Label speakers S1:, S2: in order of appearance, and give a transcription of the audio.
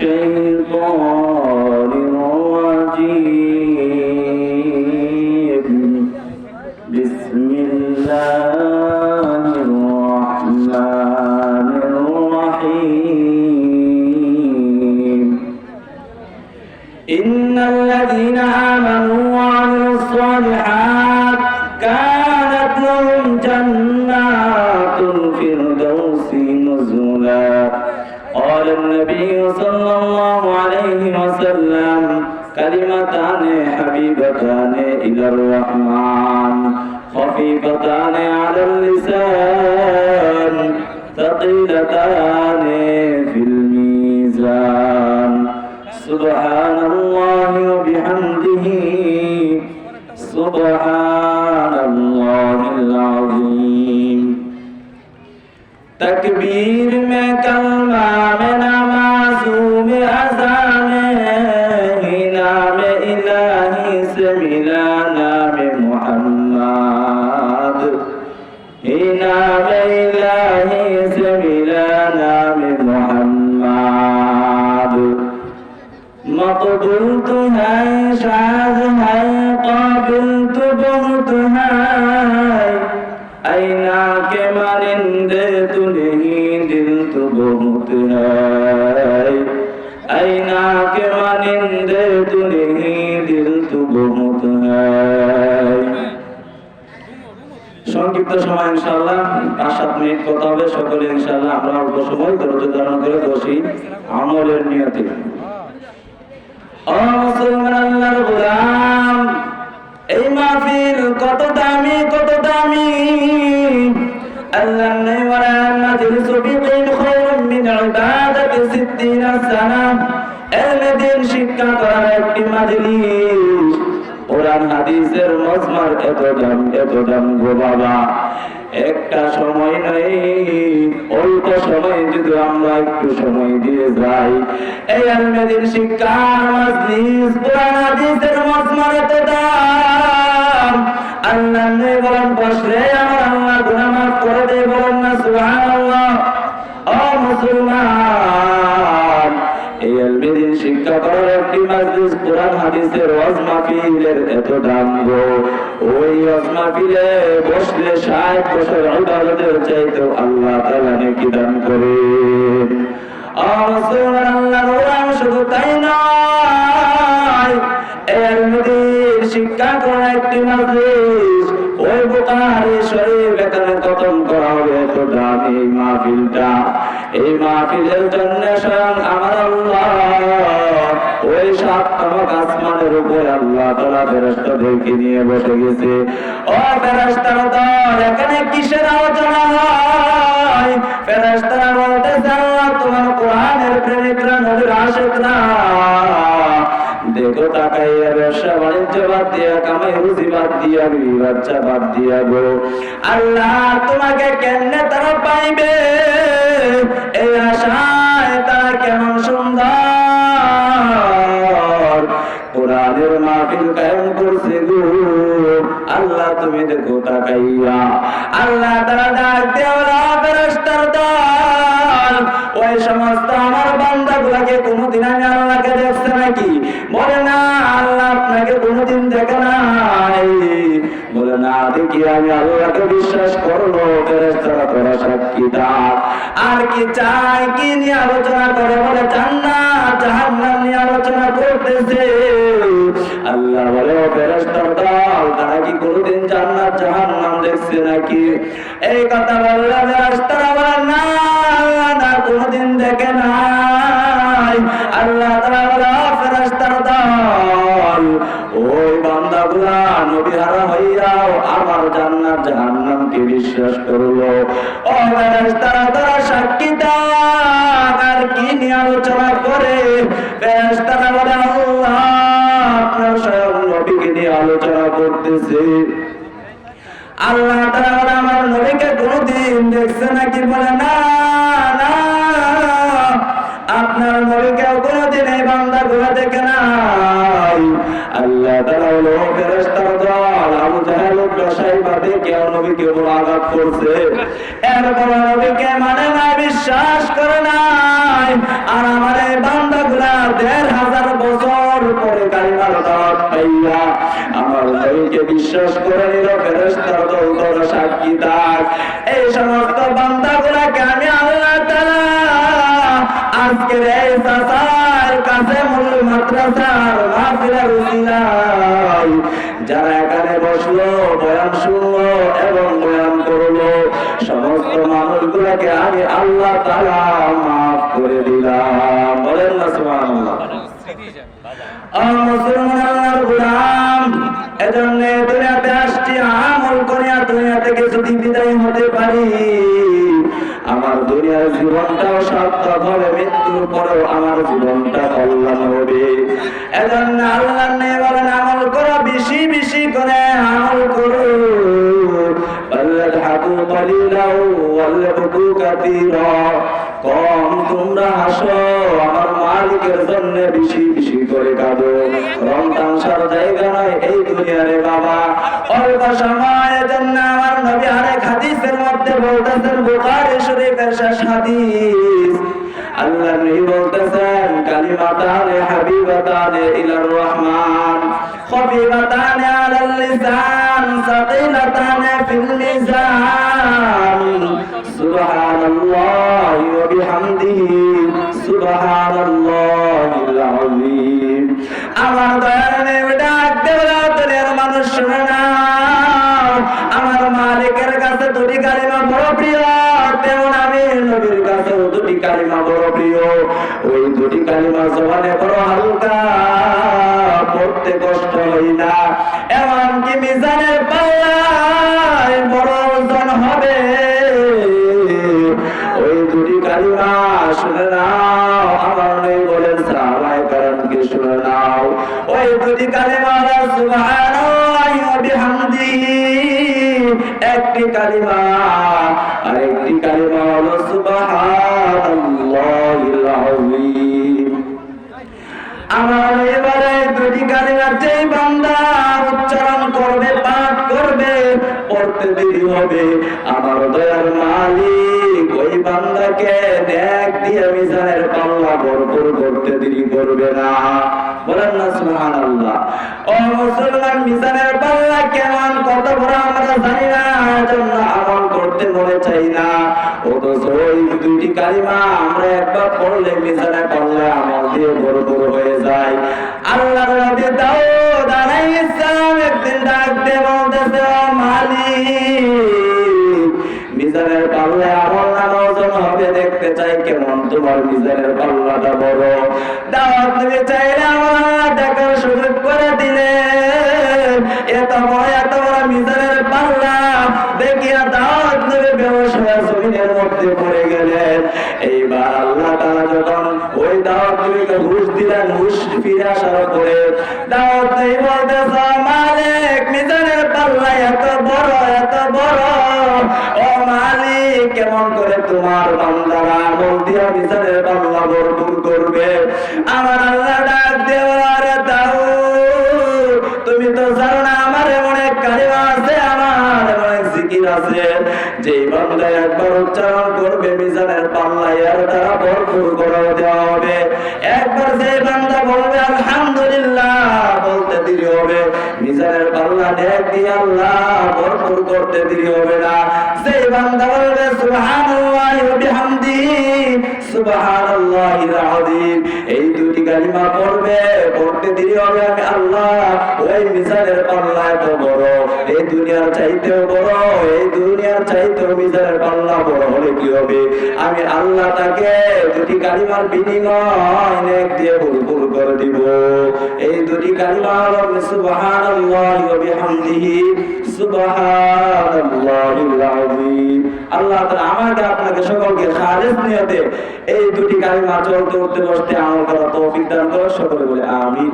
S1: بسم الله الرحمن الرحيم. إن الذين آمنوا وعملوا الصالحات إلى الرحمن. خفيفتان على اللسان ثقيلتان في الميزان. سبحان الله وبحمده. سبحان الله العظيم. تکبیر میں ইনশাআল্লাহ পাঁচ সাত মিনিট কথা হবে, সকলে ইনশাআল্লাহ আমরা অল্প সময় ধৈর্য ধারণ করে বসি আমলের নিয়তে। মুসলমান এই মাহফিল কত দামি কত দামি। আল্লাহ নেই ওয়ালা মাজলিস বিকিন খায়রুম মিন ইবাদাতি 60 সানা এলমে দিন শিক্ষা করার একটি মাজলিস কোরআন হাদিসের মজমার এত দাম এত দাম গো বাবা। একটা সময় নাই, অল্প সময় যদি আমরা একটু সময় দিয়ে যাই। এই আলমেদিন শিক্ষার মজলিস কোরআন, হাদিসের মজমার এত দাম। আল্লাহ নেই বলেন, বসলে আমার আল্লাহ গুনাহ মাফ করে দেয় বলেন না, সুবহানাল্লাহ। ও মুসলমান, এই আলমেদিন শিক্ষা করার একটি মজলিস কোরআন, হাদিসের ওয়াজ মাহফিলের এত দাম গো। ওই বসলে 60 বছর ইবাদতের চাইতো আল্লাহ তাআলা নেকি দান করে। শুধু তাই নয় আলমেদিন শিক্ষা করার একটি মজলিস ওই এখানে খতম করা হবে এত দামি মাহফিলটা। এই মাহফিলের জন্য স্বয়ং আমার আল্লাহ আসমানের উপর আল্লাহ নিয়ে বসে গেছে। ও দল, এখানে কিসের আলোচনা হয়? তোমার কোরআনের প্রেমিকরা আশেকরা দেখো ব্যবসা বাণিজ্য বাদ দিয়া, কামাই রুজি বাদ দিয়া, বিবি বাচ্চা বাদ দিয়া গো। আল্লাহ, তোমাকে কেমনে তারা পাইবে? এই আশায় কায়েম করছে গো। আল্লাহ, তুমি দেখো তাকাইয়া। আল্লাহ তারা ডাক দেওয়া ফেরেশতার দল, ওই সমস্ত আমার বান্দাগুলাকে কোনোদিন আমি আল্লাহকে দেখছে নাকি? বলে, না, আল্লাহ আপনাকে কোনোদিন দেখে নাই। বলে, না, দেখি আমি আল্লাহকে বিশ্বাস করব, ফেরেশতারা তোরা সাক্ষী দাও আর কি চাই কি নিয়ে আলোচনা করে? বলে, জান্নাত, জাহান্নাম নিয়ে আলোচনা করতেছে। আল্লাহ বলে, ও ফেরেশতার দল তারা কি কোনোদিন জান্নাত, জাহান্নাম দেখছে নাকি? এই কথা বললে ফেরেশতারা বলে, না না, কোনোদিন দেখে নাই। আল্লাহ তাআলা বলে, ও ফেরেশতার দল, ওই বান্দাগুলা নবী হারা হইয়াও আমার জান্নাত, জাহান্নামকে বিশ্বাস করল। ও ফেরেশতারা, তারা সাক্ষী দাও আর কি নিয়ে আলোচনা করে? করতেছে আল্লাহ আমার নবীকে কোনদিন দেখছে নাকি বলে, না আপনার নবীকে কোনদিন এই বান্দা গুলা দেখে নাই। আল্লাহ হলো দল, আবু জাহেল দশাইবা দেখে নবীকে বড় আঘাত করছে। এরপর নবীকে মানে না বিশ্বাস করে নাই। আর আমার এই বান্দা নবীকে বিশ্বাস করে নিল ফেরেশতার দল তোর সাক্ষী থাক এই সমস্ত বান্দাগুলাকে আমি আল্লাহ তাআলা আজকের এই সাসার কাছে মূল মাদ্রাসার মাহফিলের উসিলায় যারা এখানে বসল বয়ান শুনলো এবং বয়ান করল সমস্ত মানুষগুলোকে আমি আল্লাহ তাআলা মাফ করে দিলাম। বলেন না সুবহানাল্লাহ। ও মুসলমান আল্লাহর গোলাম এজন্য দুনিয়াতে আসছি আমল করিয়া দুনিয়া থেকে যদি বিদায় হতে পারি আমার দুনিয়ার জীবনটাও সার্থক হবে মৃত্যুর পরেও আমার জীবনটা কল্যাণ হবে এজন্য আল্লাহ নেই বলেন আমল করো বেশি বেশি করে আমল করো فليضحكوا قليلا وليبكوا كثيرا কম তোমরা হাসো আমার মালিকের জন্য বেশি বেশি করে কাঁদো রং তামসার জায়গা নয় এই দুনিয়ারে বাবা অল্প সময়ের জন্য আমার নবী আরেক হাদিসের মধ্যে বলতেছেন, বুখারী শরীফের শেষ হাদিস। আল্লাহ নবী বলতেছেন, কালিমাতানে হাবিবাতানে ইলার রহমান খফিবাতানে আলাল লিসান, সাকিলাতানে ফিল মিজান সুবহানাল্লাহি ওয়া বিহামদিহি, সুবহানাল্লাহিল আযীম। আমার উচ্চারণ করবে পাঠ করবে পড়তে দেরি হবে আমার দয়ার মালিক ওই বান্দাকে নেক দিয়ে মিজানের পাল্লা ভরপুর করতে দেরি করবে না বলেন না সুবহানাল্লাহ ও মুসলমান মিজানের পাল্লা কেমন কত বড় আমরা জানি না এজন্য মনে চাই না। ওই দুইটি কালিমা আমরা একবার পড়লে মিজানে দিয়ে ভরপুর হয়ে যায়। আল্লাহ একদিন ডাক মিজানের নামা ওজন হবে দেখতে চাই কেমন তোমার মিজানের পাল্লাটা বড়। দাওয়াত নিতে চাইলে আমার দেখার সুযোগ করে দিলে এত বড় এত বড় মিজানের গেলেন। এইবার আল্লাহ তাআলা যখন ওই দাওয়াত হুশ দিলেন, হুশ ফিরে আসার পরে দাওয়াত মালিক, মিজানের পাল্লা এত বড় এত বড়। ও মালিক, কেমন করে তোমার বান্দারা মিজানের পাল্লা করবে? আমার আল্লাহ ডাক দেওয়ার বান্দা একবার উচ্চারণ করবে, মিজানের পাল্লা এর দ্বারা ভরপুর করে দেওয়া হবে। একবার যে বান্দা বলবে, আলহামদুলিল্লাহ বলতে দেরি হবে। মিজানের পাল্লা নেক দিয়ে আল্লাহ ভরপুর করতে দেরি হবে না। যে বান্দা বলবে, সুবহানাল্লাহি ওয়া এই দুটি আমি আল্লাহ তাকে দুটি কালিমার বিনিময় ভরপুর করে দিব। এই দুটি কালিমা হলো সুবহানাল্লাহি ওয়া বিহামদিহি, সুবহানাল্লাহিল আযীম। আল্লাহ তাআলা আমাকে আপনাকে সকলকে সাহায্য নিয়তে এই দুটি কালিমা চলতে উঠতে বসতে আমল করার তৌফিক দান করো সকলে বলে আমিন।